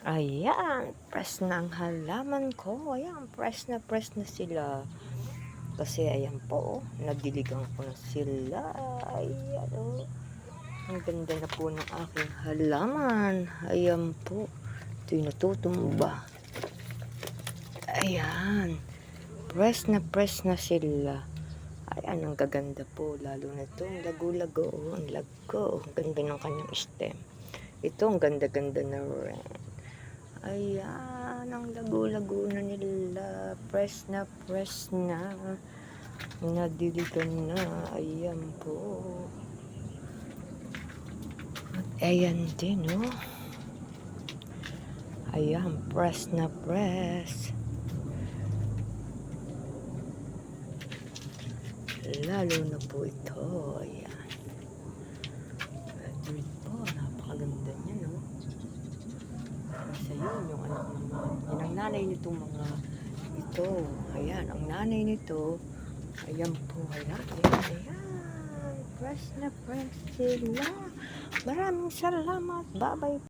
Ayan, press na ang halaman ko. Ayan, press na press na sila. Kasi ayan po, oh, nadiligan ko na sila. Ayan oh. Ang ganda na po ng aking halaman. Ayan po. Ito'y natutumba. Ayan. Press na press na sila. Ayan, ang gaganda po. Lalo na ito, ang lago-lago. oh, Ang lago. Ang ganda ng kanyang stem. Ito, ang ganda-ganda na rin. Ayan, ang lago-lago na nila. Press na, press na. Nadiligan na. Ayan po. At ayan din, oh. Ayan, press na, press. Lalo na po ito. Ayan. Red po, napakaganda niya, no? Kasi yun, yung anak naman. Yan ang nanay nitong mga ito. Ayan, ang nanay nito. Ayan po, ayan, ayan, ayan. Press na press sila. Maraming salamat. Bye-bye